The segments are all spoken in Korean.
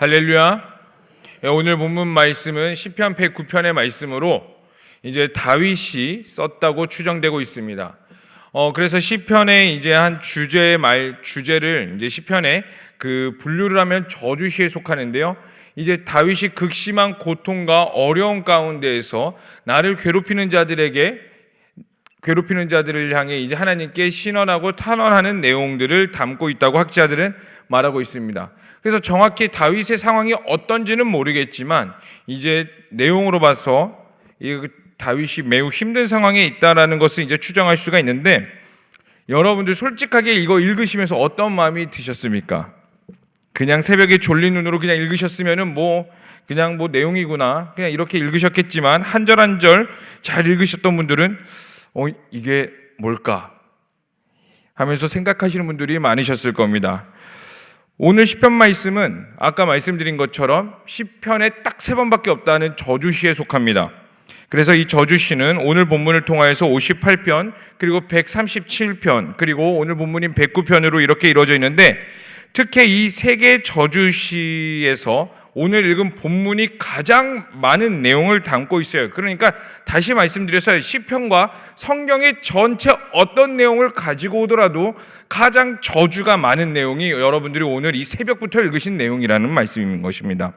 할렐루야. 예, 오늘 본문 말씀은 시편 109편의 말씀으로 이제 다윗이 썼다고 추정되고 있습니다. 어 그래서 시편의 이제 한 주제의 말 주제를 이제 시편에 그 분류를 하면 저주시에 속하는데요. 이제 다윗이 극심한 고통과 어려운 가운데에서 나를 괴롭히는 자들에게 괴롭히는 자들을 향해 이제 하나님께 신원하고 탄원하는 내용들을 담고 있다고 학자들은 말하고 있습니다. 그래서 정확히 다윗의 상황이 어떤지는 모르겠지만 이제 내용으로 봐서 이 다윗이 매우 힘든 상황에 있다라는 것을 이제 추정할 수가 있는데 여러분들 솔직하게 이거 읽으시면서 어떤 마음이 드셨습니까? 그냥 새벽에 졸린 눈으로 그냥 읽으셨으면은 뭐 그냥 뭐 내용이구나 그냥 이렇게 읽으셨겠지만 한 절 한 절 잘 읽으셨던 분들은 어 이게 뭘까 하면서 생각하시는 분들이 많으셨을 겁니다. 오늘 시편 말씀은 아까 말씀드린 것처럼 시편에 딱 세 번밖에 없다는 저주시에 속합니다. 그래서 이 저주시는 오늘 본문을 통하여서 58편 그리고 137편 그리고 오늘 본문인 109편으로 이렇게 이루어져 있는데 특히 이 세 개 저주시에서 오늘 읽은 본문이 가장 많은 내용을 담고 있어요. 그러니까 다시 말씀드려서 시편과 성경의 전체 어떤 내용을 가지고 오더라도 가장 저주가 많은 내용이 여러분들이 오늘 이 새벽부터 읽으신 내용이라는 말씀인 것입니다.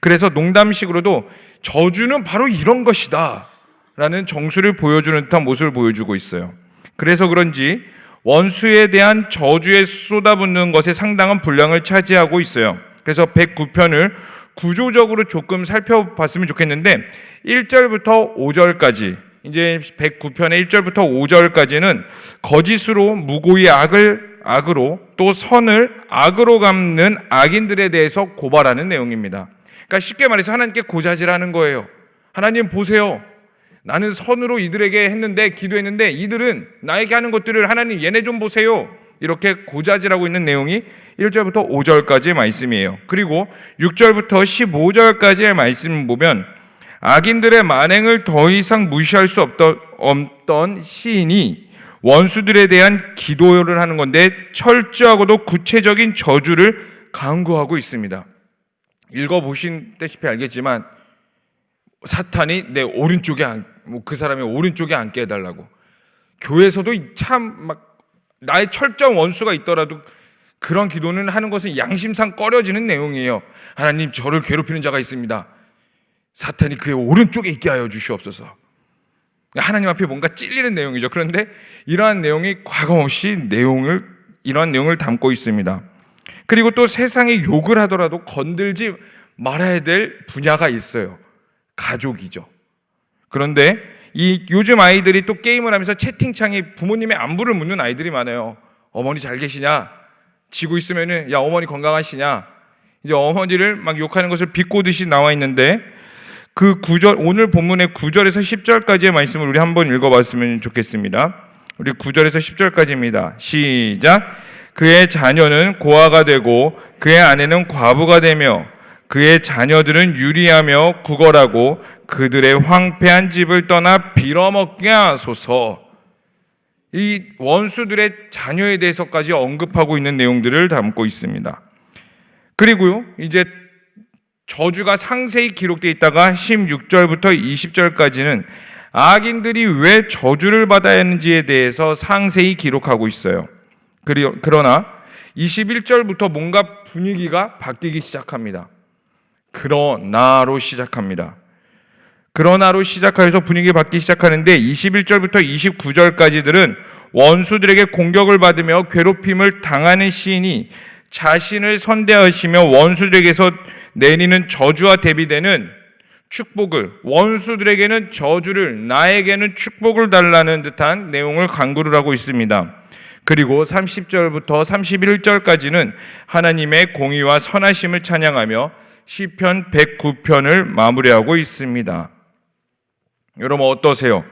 그래서 농담식으로도 저주는 바로 이런 것이다. 라는 정수를 보여주는 듯한 모습을 보여주고 있어요. 그래서 그런지 원수에 대한 저주에 쏟아붓는 것에 상당한 분량을 차지하고 있어요. 그래서 109편을 구조적으로 조금 살펴봤으면 좋겠는데 1절부터 5절까지 이제 109편의 1절부터 5절까지는 거짓으로 무고히 악을 악으로 또 선을 악으로 갚는 악인들에 대해서 고발하는 내용입니다. 그러니까 쉽게 말해서 하나님께 고자질하는 거예요. 하나님 보세요. 나는 선으로 이들에게 했는데 기도했는데 이들은 나에게 하는 것들을 하나님 얘네 좀 보세요. 이렇게 고자질하고 있는 내용이 1절부터 5절까지의 말씀이에요. 그리고 6절부터 15절까지의 말씀 보면 악인들의 만행을 더 이상 무시할 수 없던, 시인이 원수들에 대한 기도를 하는 건데 철저하고도 구체적인 저주를 강구하고 있습니다. 읽어보신다시피 알겠지만 사탄이 내 오른쪽에 안, 뭐그 사람의 오른쪽에 앉게 해달라고 교회에서도 참 막 나의 철저한 원수가 있더라도 그런 기도는 하는 것은 양심상 꺼려지는 내용이에요. 하나님 저를 괴롭히는 자가 있습니다. 사탄이 그의 오른쪽에 있게 하여 주시옵소서. 하나님 앞에 뭔가 찔리는 내용이죠. 그런데 이러한 내용이 과거 없이 내용을 이러한 내용을 담고 있습니다. 그리고 또 세상에 욕을 하더라도 건들지 말아야 될 분야가 있어요. 가족이죠. 그런데 이 요즘 아이들이 또 게임을 하면서 채팅창에 부모님의 안부를 묻는 아이들이 많아요. 어머니 잘 계시냐? 지고 있으면은 야 어머니 건강하시냐? 이제 어머니를 막 욕하는 것을 비꼬듯이 나와 있는데 그 구절 오늘 본문의 9절에서 10절까지의 말씀을 우리 한번 읽어 봤으면 좋겠습니다. 우리 9절에서 10절까지입니다. 시작. 그의 자녀는 고아가 되고 그의 아내는 과부가 되며 그의 자녀들은 유리하며 구걸하고 그들의 황폐한 집을 떠나 빌어먹게 하소서. 이 원수들의 자녀에 대해서까지 언급하고 있는 내용들을 담고 있습니다. 그리고요, 이제 저주가 상세히 기록되어 있다가 16절부터 20절까지는 악인들이 왜 저주를 받아야 하는지에 대해서 상세히 기록하고 있어요. 그러나 21절부터 뭔가 분위기가 바뀌기 시작합니다. 그러나로 시작합니다. 그러나로 시작하여서 분위기 바뀌기 시작하는데 21절부터 29절까지들은 원수들에게 공격을 받으며 괴롭힘을 당하는 시인이 자신을 선대하시며 원수들에게서 내리는 저주와 대비되는 축복을 원수들에게는 저주를 나에게는 축복을 달라는 듯한 내용을 강구를 하고 있습니다. 그리고 30절부터 31절까지는 하나님의 공의와 선하심을 찬양하며 시편 109편을 마무리하고 있습니다. 여러분 어떠세요?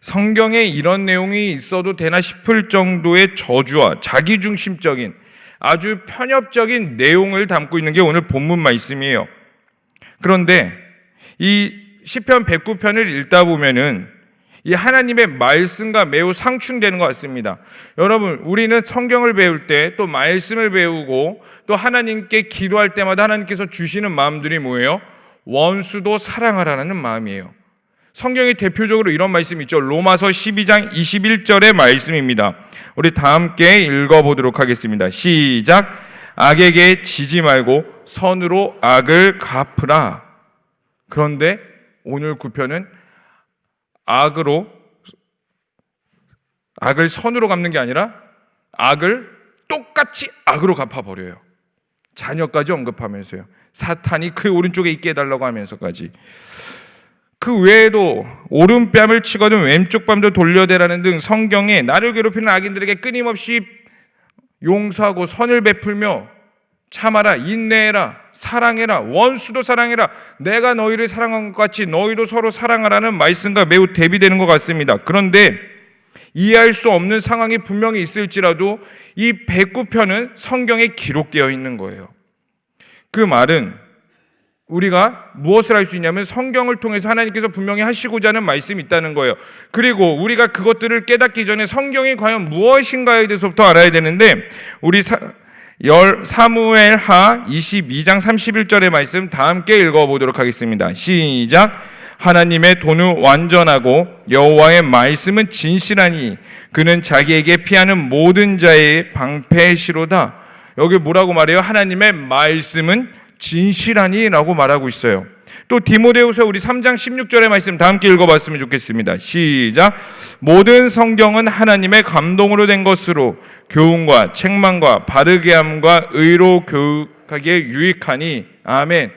성경에 이런 내용이 있어도 되나 싶을 정도의 저주와 자기중심적인 아주 편협적인 내용을 담고 있는 게 오늘 본문 말씀이에요. 그런데 이 시편 109편을 읽다 보면은 이 하나님의 말씀과 매우 상충되는 것 같습니다. 여러분, 우리는 성경을 배울 때 또 말씀을 배우고 또 하나님께 기도할 때마다 하나님께서 주시는 마음들이 뭐예요? 원수도 사랑하라는 마음이에요. 성경에 대표적으로 이런 말씀이 있죠. 로마서 12장 21절의 말씀입니다. 우리 다 함께 읽어보도록 하겠습니다. 시작. 악에게 지지 말고 선으로 악을 갚으라. 그런데 오늘 구편은 악으로 악을 선으로 갚는 게 아니라 악을 똑같이 악으로 갚아 버려요. 자녀까지 언급하면서요. 사탄이 그 오른쪽에 있게 해달라고 하면서까지. 그 외에도 오른뺨을 치거든 왼쪽 뺨도 돌려대라는 등 성경에 나를 괴롭히는 악인들에게 끊임없이 용서하고 선을 베풀며 참아라 인내해라 사랑해라 원수도 사랑해라 내가 너희를 사랑한 것 같이 너희도 서로 사랑하라는 말씀과 매우 대비되는 것 같습니다. 그런데 이해할 수 없는 상황이 분명히 있을지라도 이 109편은 성경에 기록되어 있는 거예요. 그 말은 우리가 무엇을 할 수 있냐면 성경을 통해서 하나님께서 분명히 하시고자 하는 말씀이 있다는 거예요. 그리고 우리가 그것들을 깨닫기 전에 성경이 과연 무엇인가에 대해서부터 알아야 되는데 우리 사, 열 사무엘하 22장 31절의 말씀 다 함께 읽어 보도록 하겠습니다. 시작. 하나님의 돈은 완전하고 여호와의 말씀은 진실하니 그는 자기에게 피하는 모든 자의 방패시로다. 여기 뭐라고 말해요? 하나님의 말씀은 진실하니라고 말하고 있어요. 또 디모데후서 우리 3장 16절의 말씀 다 함께 읽어봤으면 좋겠습니다. 시작. 모든 성경은 하나님의 감동으로 된 것으로 교훈과 책망과 바르게 함과 의로 교육하기에 유익하니 아멘.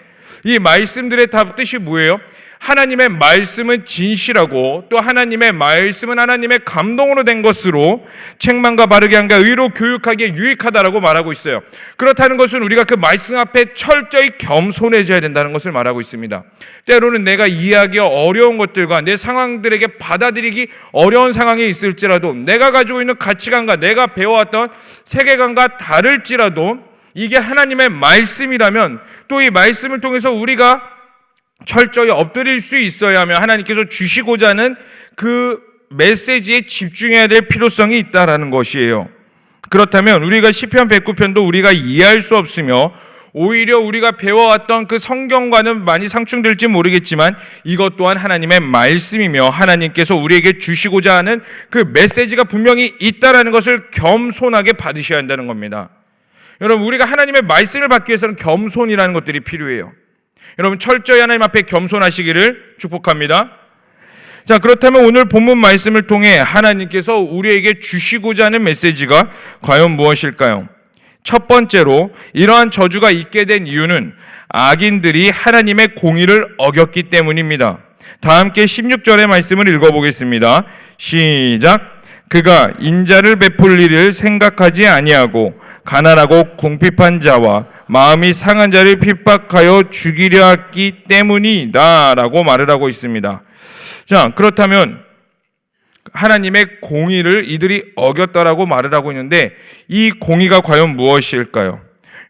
이 말씀들의 다 뜻이 뭐예요? 하나님의 말씀은 진실하고 또 하나님의 말씀은 하나님의 감동으로 된 것으로 책망과 바르게 함과 의로 교육하기에 유익하다라고 말하고 있어요. 그렇다는 것은 우리가 그 말씀 앞에 철저히 겸손해져야 된다는 것을 말하고 있습니다. 때로는 내가 이해하기 어려운 것들과 내 상황들에게 받아들이기 어려운 상황이 있을지라도 내가 가지고 있는 가치관과 내가 배워왔던 세계관과 다를지라도 이게 하나님의 말씀이라면 또 이 말씀을 통해서 우리가 철저히 엎드릴 수 있어야 하며 하나님께서 주시고자 하는 그 메시지에 집중해야 될 필요성이 있다라는 것이에요. 그렇다면 우리가 시편 109편도 우리가 이해할 수 없으며 오히려 우리가 배워왔던 그 성경과는 많이 상충될지 모르겠지만 이것 또한 하나님의 말씀이며 하나님께서 우리에게 주시고자 하는 그 메시지가 분명히 있다라는 것을 겸손하게 받으셔야 한다는 겁니다. 여러분 우리가 하나님의 말씀을 받기 위해서는 겸손이라는 것들이 필요해요. 여러분 철저히 하나님 앞에 겸손하시기를 축복합니다. 자, 그렇다면 오늘 본문 말씀을 통해 하나님께서 우리에게 주시고자 하는 메시지가 과연 무엇일까요? 첫 번째로 이러한 저주가 있게 된 이유는 악인들이 하나님의 공의를 어겼기 때문입니다. 다 함께 16절의 말씀을 읽어보겠습니다. 시작. 그가 인자를 베풀 일을 생각하지 아니하고 가난하고 궁핍한 자와 마음이 상한 자를 핍박하여 죽이려 했기 때문이다라고 말을 하고 있습니다. 자, 그렇다면 하나님의 공의를 이들이 어겼다라고 말을 하고 있는데 이 공의가 과연 무엇일까요?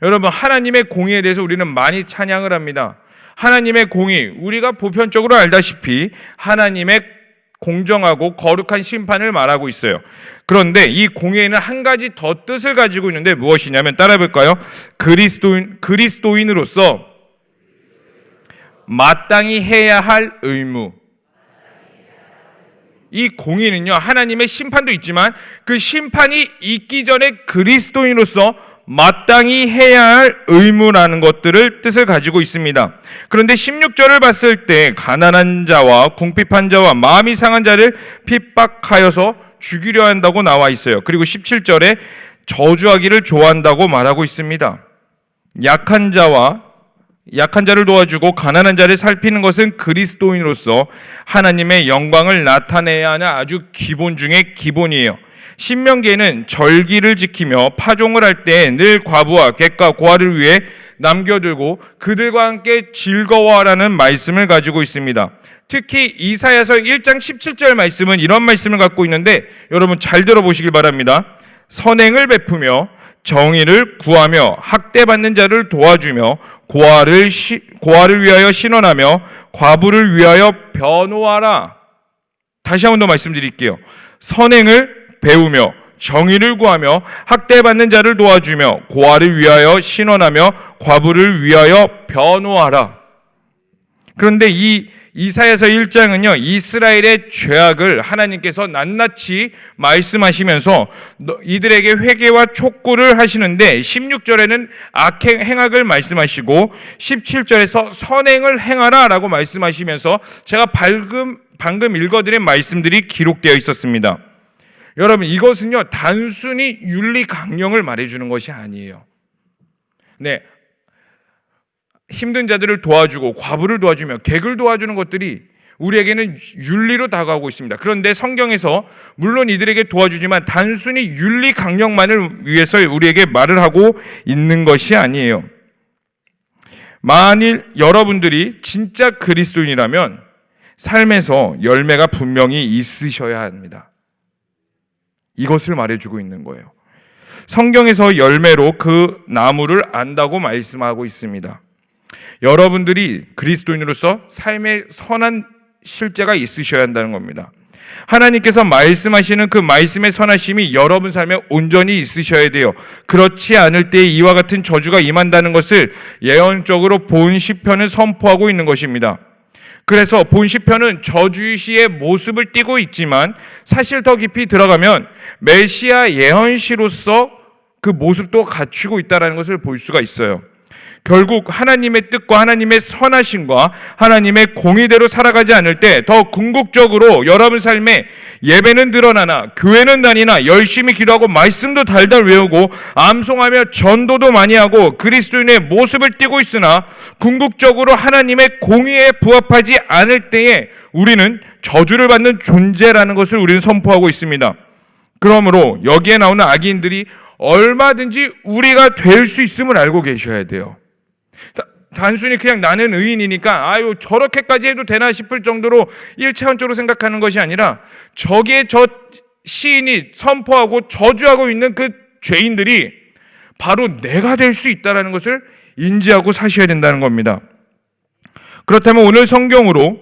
여러분, 하나님의 공의에 대해서 우리는 많이 찬양을 합니다. 하나님의 공의, 우리가 보편적으로 알다시피 하나님의 공정하고 거룩한 심판을 말하고 있어요. 그런데 이 공예에는 한 가지 더 뜻을 가지고 있는데 무엇이냐면 따라 볼까요? 그리스도인 그리스도인으로서 마땅히 해야 할 의무. 이 공의는요 하나님의 심판도 있지만 그 심판이 있기 전에 그리스도인으로서 마땅히 해야 할 의무라는 것들을 뜻을 가지고 있습니다. 그런데 16절을 봤을 때 가난한 자와 궁핍한 자와 마음이 상한 자를 핍박하여서 죽이려 한다고 나와 있어요. 그리고 17절에 저주하기를 좋아한다고 말하고 있습니다. 약한 자와 약한 자를 도와주고 가난한 자를 살피는 것은 그리스도인으로서 하나님의 영광을 나타내야 하는 아주 기본 중의 기본이에요. 신명기에는 절기를 지키며 파종을 할 때 늘 과부와 객과 고아를 위해 남겨들고 그들과 함께 즐거워하라는 말씀을 가지고 있습니다. 특히 이사야서 1장 17절 말씀은 이런 말씀을 갖고 있는데 여러분 잘 들어보시길 바랍니다. 선행을 베푸며 정의를 구하며 학대받는 자를 도와주며 고아를 시, 고아를 위하여 신원하며 과부를 위하여 변호하라. 다시 한 번 더 말씀드릴게요. 선행을 배우며 정의를 구하며 학대받는 자를 도와주며 고아를 위하여 신원하며 과부를 위하여 변호하라. 그런데 이 이사야서 1장은요. 이스라엘의 죄악을 하나님께서 낱낱이 말씀하시면서 너- 이들에게 회개와 촉구를 하시는데 16절에는 악행 행악을 말씀하시고 17절에서 선행을 행하라 라고 말씀하시면서 제가 방금 방금 읽어드린 말씀들이 기록되어 있었습니다. 여러분 이것은요 단순히 윤리 강령을 말해주는 것이 아니에요. 네, 힘든 자들을 도와주고 과부를 도와주며 객을 도와주는 것들이 우리에게는 윤리로 다가오고 있습니다. 그런데 성경에서 물론 이들에게 도와주지만 단순히 윤리 강령만을 위해서 우리에게 말을 하고 있는 것이 아니에요. 만일 여러분들이 진짜 그리스도인이라면 삶에서 열매가 분명히 있으셔야 합니다. 이것을 말해주고 있는 거예요. 성경에서 열매로 그 나무를 안다고 말씀하고 있습니다. 여러분들이 그리스도인으로서 삶의 선한 실제가 있으셔야 한다는 겁니다. 하나님께서 말씀하시는 그 말씀의 선하심이 여러분 삶에 온전히 있으셔야 돼요. 그렇지 않을 때 이와 같은 저주가 임한다는 것을 예언적으로 본 시편을 선포하고 있는 것입니다. 그래서 본 시편은 저주시의 모습을 띠고 있지만 사실 더 깊이 들어가면 메시아 예언시로서 그 모습도 갖추고 있다는 것을 볼 수가 있어요. 결국 하나님의 뜻과 하나님의 선하심과 하나님의 공의대로 살아가지 않을 때 더 궁극적으로 여러분 삶에 예배는 드러나나 교회는 다니나 열심히 기도하고 말씀도 달달 외우고 암송하며 전도도 많이 하고 그리스도인의 모습을 띠고 있으나 궁극적으로 하나님의 공의에 부합하지 않을 때에 우리는 저주를 받는 존재라는 것을 우리는 선포하고 있습니다. 그러므로 여기에 나오는 악인들이 얼마든지 우리가 될 수 있음을 알고 계셔야 돼요. 다- 단순히 그냥 나는 의인이니까 아유 저렇게까지 해도 되나 싶을 정도로 일차원적으로 생각하는 것이 아니라 저기에 저 시인이 선포하고 저주하고 있는 그 죄인들이 바로 내가 될 수 있다라는 것을 인지하고 사셔야 된다는 겁니다. 그렇다면 오늘 성경으로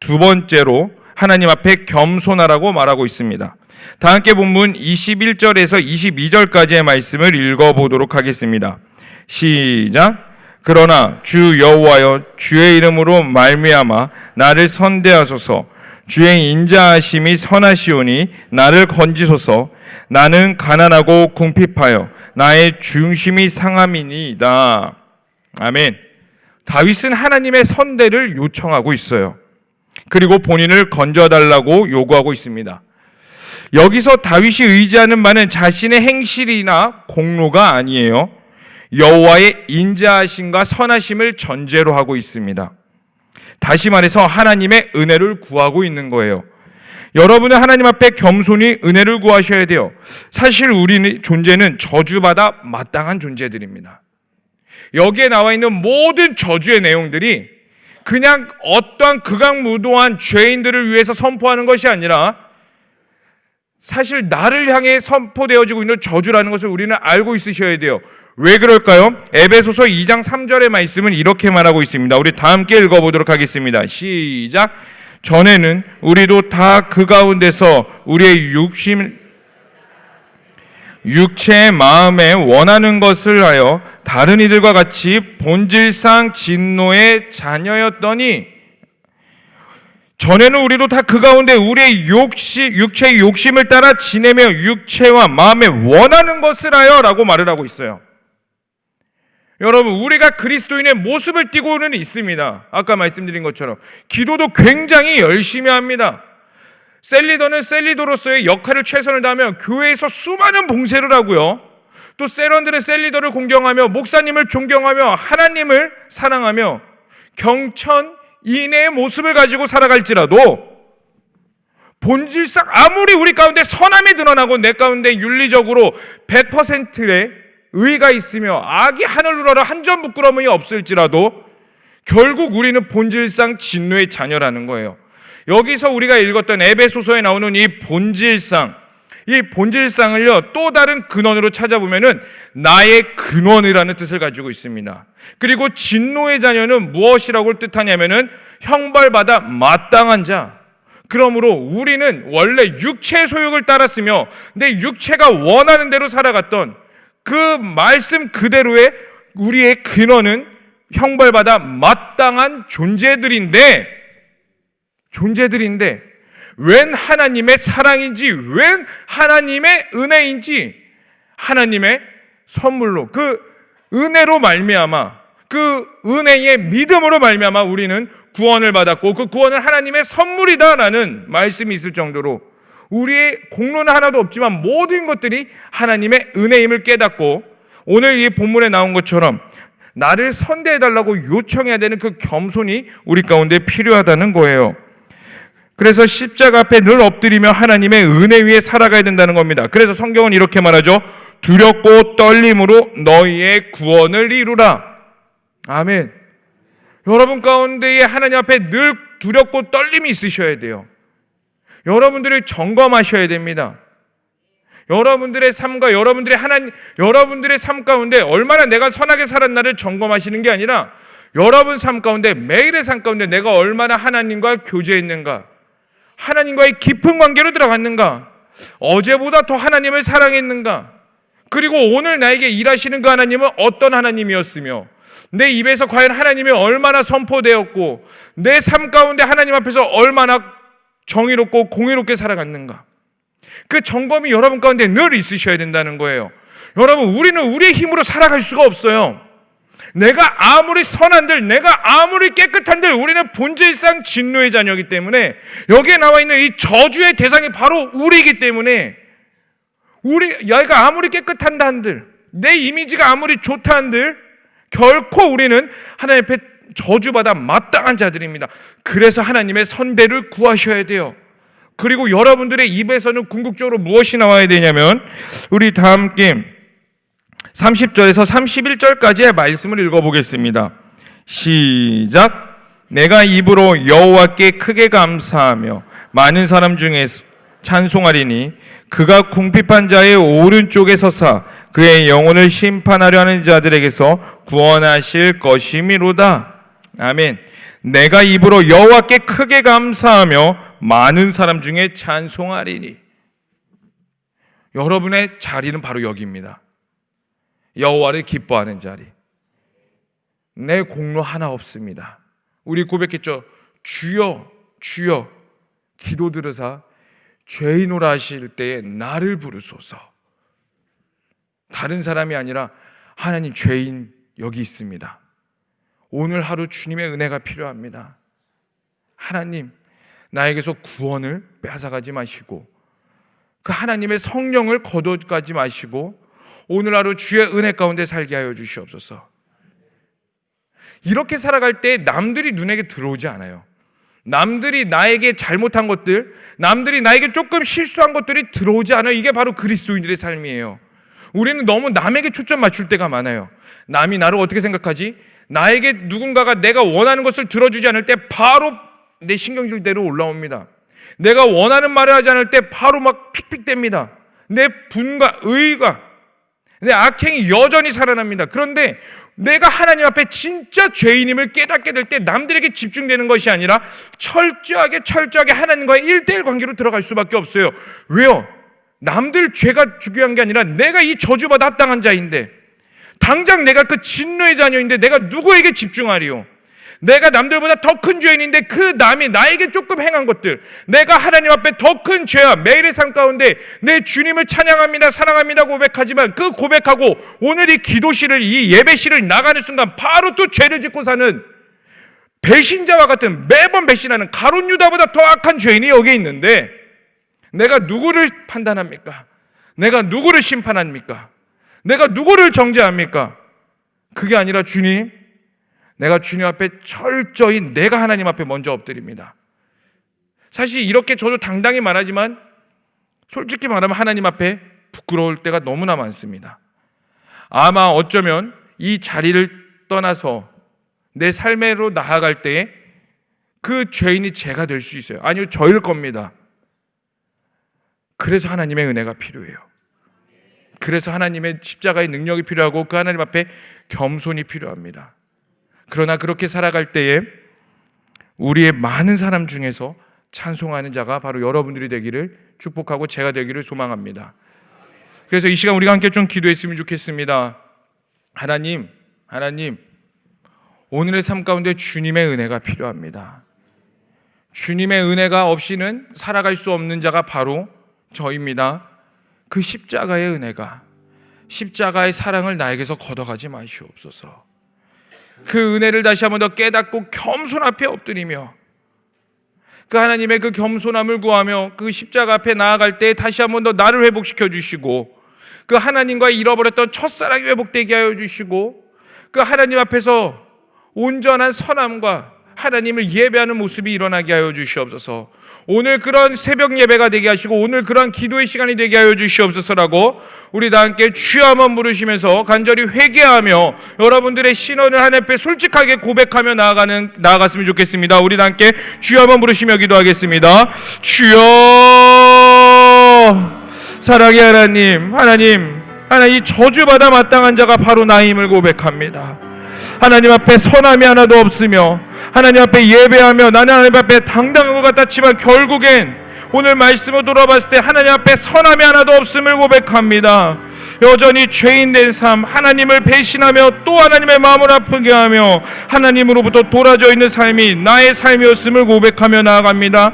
두 번째로 하나님 앞에 겸손하라고 말하고 있습니다. 다 함께 본문 21절에서 22절까지의 말씀을 읽어보도록 하겠습니다. 시작. 그러나 주 여호와여 주의 이름으로 말미암아 나를 선대하소서 주의 인자하심이 선하시오니 나를 건지소서 나는 가난하고 궁핍하여 나의 중심이 상함이니이다. 아멘. 다윗은 하나님의 선대를 요청하고 있어요. 그리고 본인을 건져달라고 요구하고 있습니다. 여기서 다윗이 의지하는 바는 자신의 행실이나 공로가 아니에요. 여호와의 인자하심과 선하심을 전제로 하고 있습니다. 다시 말해서 하나님의 은혜를 구하고 있는 거예요. 여러분은 하나님 앞에 겸손히 은혜를 구하셔야 돼요. 사실 우리 존재는 저주받아 마땅한 존재들입니다. 여기에 나와 있는 모든 저주의 내용들이 그냥 어떠한 극악무도한 죄인들을 위해서 선포하는 것이 아니라 사실 나를 향해 선포되어지고 있는 저주라는 것을 우리는 알고 있으셔야 돼요. 왜 그럴까요? 에베소서 2장 3절의 말씀은 이렇게 말하고 있습니다. 우리 다 함께 읽어보도록 하겠습니다. 시작. 전에는 우리도 다 그 가운데서 우리의 육심 육체의 마음에 원하는 것을 하여 다른 이들과 같이 본질상 진노의 자녀였더니 전에는 우리도 다 그 가운데 우리의 욕심, 육체의 욕심을 따라 지내며 육체와 마음에 원하는 것을 하여라고 말을 하고 있어요. 여러분, 우리가 그리스도인의 모습을 띠고는 있습니다. 아까 말씀드린 것처럼 기도도 굉장히 열심히 합니다. 셀리더는 셀리더로서의 역할을 최선을 다하며 교회에서 수많은 봉쇄를 하고요. 또 세런들은 셀리더를 공경하며 목사님을 존경하며 하나님을 사랑하며 경천 인의 모습을 가지고 살아갈지라도 본질상 아무리 우리 가운데 선함이 드러나고 내 가운데 윤리적으로 100%의 의가 있으며 악이 하늘을 우러러 한 점 부끄러움이 없을지라도 결국 우리는 본질상 진노의 자녀라는 거예요. 여기서 우리가 읽었던 에베소서에 나오는 이 본질상, 이 본질상을요, 또 다른 근원으로 찾아보면은 나의 근원이라는 뜻을 가지고 있습니다. 그리고 진노의 자녀는 무엇이라고 뜻하냐면은 형벌받아 마땅한 자. 그러므로 우리는 원래 육체의 소욕을 따랐으며 내 육체가 원하는 대로 살아갔던 그 말씀 그대로의 우리의 근원은 형벌받아 마땅한 존재들인데 존재들인데 웬 하나님의 사랑인지 웬 하나님의 은혜인지 하나님의 선물로 그 은혜로 말미암아 그 은혜의 믿음으로 말미암아 우리는 구원을 받았고 그 구원은 하나님의 선물이다라는 말씀이 있을 정도로 우리의 공로는 하나도 없지만 모든 것들이 하나님의 은혜임을 깨닫고 오늘 이 본문에 나온 것처럼 나를 선대해 달라고 요청해야 되는 그 겸손이 우리 가운데 필요하다는 거예요. 그래서 십자가 앞에 늘 엎드리며 하나님의 은혜 위에 살아가야 된다는 겁니다. 그래서 성경은 이렇게 말하죠. 두렵고 떨림으로 너희의 구원을 이루라. 아멘. 여러분 가운데에 하나님 앞에 늘 두렵고 떨림이 있으셔야 돼요. 여러분들을 점검하셔야 됩니다. 여러분들의 삶과 여러분들의 하나님, 여러분들의 삶 가운데 얼마나 내가 선하게 살았나를 점검하시는 게 아니라 여러분 삶 가운데 매일의 삶 가운데 내가 얼마나 하나님과 교제했는가, 하나님과의 깊은 관계로 들어갔는가, 어제보다 더 하나님을 사랑했는가, 그리고 오늘 나에게 일하시는 그 하나님은 어떤 하나님이었으며, 내 입에서 과연 하나님이 얼마나 선포되었고, 내 삶 가운데 하나님 앞에서 얼마나 정의롭고 공의롭게 살아갔는가. 그 점검이 여러분 가운데 늘 있으셔야 된다는 거예요. 여러분, 우리는 우리의 힘으로 살아갈 수가 없어요. 내가 아무리 선한들, 내가 아무리 깨끗한들, 우리는 본질상 진노의 자녀이기 때문에 여기에 나와 있는 이 저주의 대상이 바로 우리이기 때문에 우리 여기가 아무리 깨끗한다 한들, 내 이미지가 아무리 좋다 한들 결코 우리는 하나님 앞에 저주받아 마땅한 자들입니다. 그래서 하나님의 선대를 구하셔야 돼요. 그리고 여러분들의 입에서는 궁극적으로 무엇이 나와야 되냐면 우리 다 함께 30절에서 31절까지의 말씀을 읽어보겠습니다. 시작. 내가 입으로 여호와께 크게 감사하며 많은 사람 중에 찬송하리니 그가 궁핍한 자의 오른쪽에 서사 그의 영혼을 심판하려 하는 자들에게서 구원하실 것이미로다. 아멘. 내가 입으로 여호와께 크게 감사하며 많은 사람 중에 찬송하리니. 여러분의 자리는 바로 여기입니다. 여호와를 기뻐하는 자리. 내 공로 하나 없습니다. 우리 고백했죠. 주여, 주여, 기도 들으사 죄인오라 하실 때에 나를 부르소서. 다른 사람이 아니라 하나님 죄인 여기 있습니다. 오늘 하루 주님의 은혜가 필요합니다. 하나님, 나에게서 구원을 빼앗아가지 마시고, 그 하나님의 성령을 거둬가지 마시고, 오늘 하루 주의 은혜 가운데 살게 하여 주시옵소서. 이렇게 살아갈 때 남들이 눈에게 들어오지 않아요. 남들이 나에게 잘못한 것들, 남들이 나에게 조금 실수한 것들이 들어오지 않아요. 이게 바로 그리스도인들의 삶이에요. 우리는 너무 남에게 초점 맞출 때가 많아요. 남이 나를 어떻게 생각하지? 나에게 누군가가 내가 원하는 것을 들어주지 않을 때 바로 내 신경질대로 올라옵니다. 내가 원하는 말을 하지 않을 때 바로 막 픽픽됩니다. 내 분과 의가 내 악행이 여전히 살아납니다. 그런데 내가 하나님 앞에 진짜 죄인임을 깨닫게 될 때 남들에게 집중되는 것이 아니라 철저하게 철저하게 하나님과의 일대일 관계로 들어갈 수밖에 없어요. 왜요? 남들 죄가 중요한 게 아니라 내가 이 저주받아 합당한 자인데 당장 내가 그 진노의 자녀인데 내가 누구에게 집중하리요? 내가 남들보다 더 큰 죄인인데 그 남이 나에게 조금 행한 것들, 내가 하나님 앞에 더 큰 죄와 매일의 삶 가운데 내 주님을 찬양합니다, 사랑합니다 고백하지만 그 고백하고 오늘 이 기도실을, 이 예배실을 나가는 순간 바로 또 죄를 짓고 사는 배신자와 같은 매번 배신하는 가론 유다보다 더 악한 죄인이 여기 있는데 내가 누구를 판단합니까? 내가 누구를 심판합니까? 내가 누구를 정죄합니까? 그게 아니라 주님, 내가 주님 앞에 철저히 내가 하나님 앞에 먼저 엎드립니다. 사실 이렇게 저도 당당히 말하지만 솔직히 말하면 하나님 앞에 부끄러울 때가 너무나 많습니다. 아마 어쩌면 이 자리를 떠나서 내 삶으로 나아갈 때에 그 죄인이 제가 될 수 있어요. 아니요, 저일 겁니다. 그래서 하나님의 은혜가 필요해요. 그래서 하나님의 십자가의 능력이 필요하고 그 하나님 앞에 겸손이 필요합니다. 그러나 그렇게 살아갈 때에 우리의 많은 사람 중에서 찬송하는 자가 바로 여러분들이 되기를 축복하고 제가 되기를 소망합니다. 그래서 이 시간 우리가 함께 좀 기도했으면 좋겠습니다. 하나님, 하나님, 오늘의 삶 가운데 주님의 은혜가 필요합니다. 주님의 은혜가 없이는 살아갈 수 없는 자가 바로 저입니다. 그 십자가의 은혜가, 십자가의 사랑을 나에게서 걷어가지 마시옵소서. 그 은혜를 다시 한번 더 깨닫고 겸손 앞에 엎드리며 그 하나님의 그 겸손함을 구하며 그 십자가 앞에 나아갈 때 다시 한번 더 나를 회복시켜 주시고 그 하나님과 잃어버렸던 첫사랑이 회복되게 하여 주시고 그 하나님 앞에서 온전한 선함과 하나님을 예배하는 모습이 일어나게 하여 주시옵소서. 오늘 그런 새벽 예배가 되게 하시고 오늘 그런 기도의 시간이 되게 하여 주시옵소서라고 우리 다 함께 주여 한번 부르시면서 간절히 회개하며 여러분들의 신원을 하나님 앞에 솔직하게 고백하며 나아가는 나아갔으면 좋겠습니다. 우리 다 함께 주여 한번 부르시며 기도하겠습니다. 주여 사랑의 하나님, 하나님, 하나님 이 저주받아 마땅한 자가 바로 나임을 고백합니다. 하나님 앞에 선함이 하나도 없으며 하나님 앞에 예배하며 나는 하나님 앞에 당당한 것 같았지만 결국엔 오늘 말씀을 돌아봤을 때 하나님 앞에 선함이 하나도 없음을 고백합니다. 여전히 죄인된 삶, 하나님을 배신하며 또 하나님의 마음을 아프게 하며 하나님으로부터 돌아져 있는 삶이 나의 삶이었음을 고백하며 나아갑니다.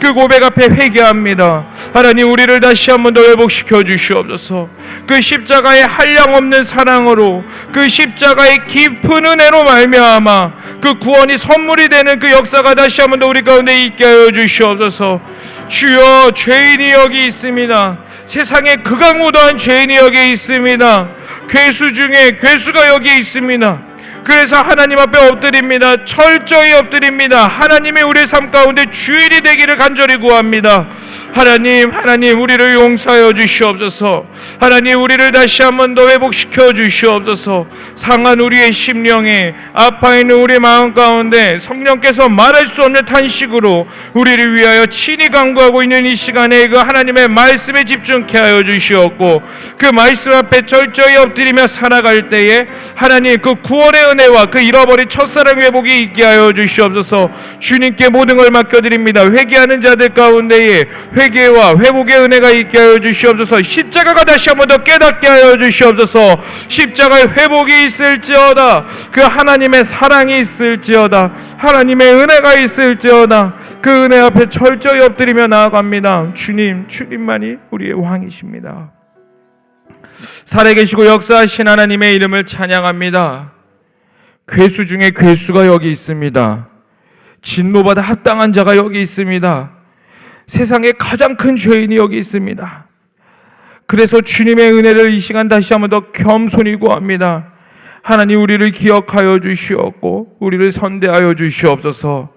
그 고백 앞에 회개합니다. 하나님 우리를 다시 한 번 더 회복시켜 주시옵소서. 그 십자가의 한량 없는 사랑으로 그 십자가의 깊은 은혜로 말미암아 그 구원이 선물이 되는 그 역사가 다시 한 번 더 우리 가운데 있게 하여 주시옵소서. 주여 죄인이 여기 있습니다. 세상에 극악무도한 죄인이 여기 있습니다. 괴수 중에 괴수가 여기 있습니다. 그래서 하나님 앞에 엎드립니다. 철저히 엎드립니다. 하나님이 우리 삶 가운데 주인이 되기를 간절히 구합니다. 하나님, 하나님, 우리를 용서하여 주시옵소서. 하나님, 우리를 다시 한 번 더 회복시켜 주시옵소서. 상한 우리의 심령에 아파 있는 우리 마음 가운데 성령께서 말할 수 없는 탄식으로 우리를 위하여 친히 강구하고 있는 이 시간에 그 하나님의 말씀에 집중케 하여 주시옵고 그 말씀 앞에 철저히 엎드리며 살아갈 때에 하나님 그 구원의 은혜와 그 잃어버린 첫사랑 회복이 있게 하여 주시옵소서. 주님께 모든 걸 맡겨드립니다. 회개하는 자들 가운데에 회개와 회복의 은혜가 있게 하여 주시옵소서. 십자가가 다시 한 번 더 깨닫게 하여 주시옵소서. 십자가의 회복이 있을지어다. 그 하나님의 사랑이 있을지어다. 하나님의 은혜가 있을지어다. 그 은혜 앞에 철저히 엎드리며 나아갑니다. 주님, 주님만이 우리의 왕이십니다. 살아계시고 역사하신 하나님의 이름을 찬양합니다. 괴수 중에 괴수가 여기 있습니다. 진노받아 합당한 자가 여기 있습니다. 세상에 가장 큰 죄인이 여기 있습니다. 그래서 주님의 은혜를 이 시간 다시 한번 더 겸손히 구합니다. 하나님 우리를 기억하여 주시옵고 우리를 선대하여 주시옵소서.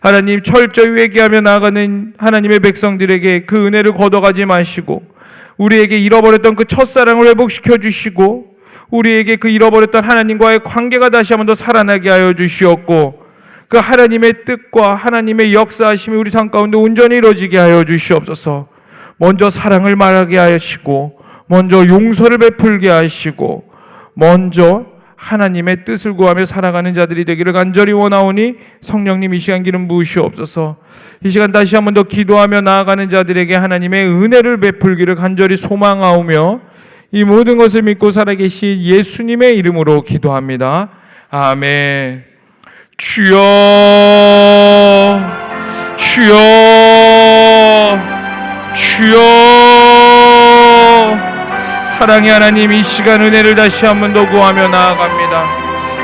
하나님 철저히 회개하며 나아가는 하나님의 백성들에게 그 은혜를 걷어가지 마시고 우리에게 잃어버렸던 그 첫사랑을 회복시켜 주시고 우리에게 그 잃어버렸던 하나님과의 관계가 다시 한번 더 살아나게 하여 주시옵고 그 하나님의 뜻과 하나님의 역사하심이 우리 삶 가운데 온전히 이루어지게 하여 주시옵소서. 먼저 사랑을 말하게 하시고 먼저 용서를 베풀게 하시고 먼저 하나님의 뜻을 구하며 살아가는 자들이 되기를 간절히 원하오니 성령님 이 시간 기름 부으시옵소서. 이 시간 다시 한번 더 기도하며 나아가는 자들에게 하나님의 은혜를 베풀기를 간절히 소망하오며 이 모든 것을 믿고 살아계신 예수님의 이름으로 기도합니다. 아멘. 주여, 주여, 주여. 사랑의 하나님 이 시간 은혜를 다시 한 번 더 구하며 나아갑니다.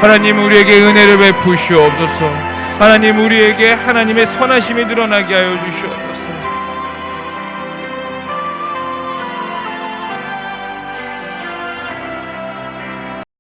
하나님 우리에게 은혜를 베푸시옵소서. 하나님 우리에게 하나님의 선하심이 드러나게 하여 주시옵소서.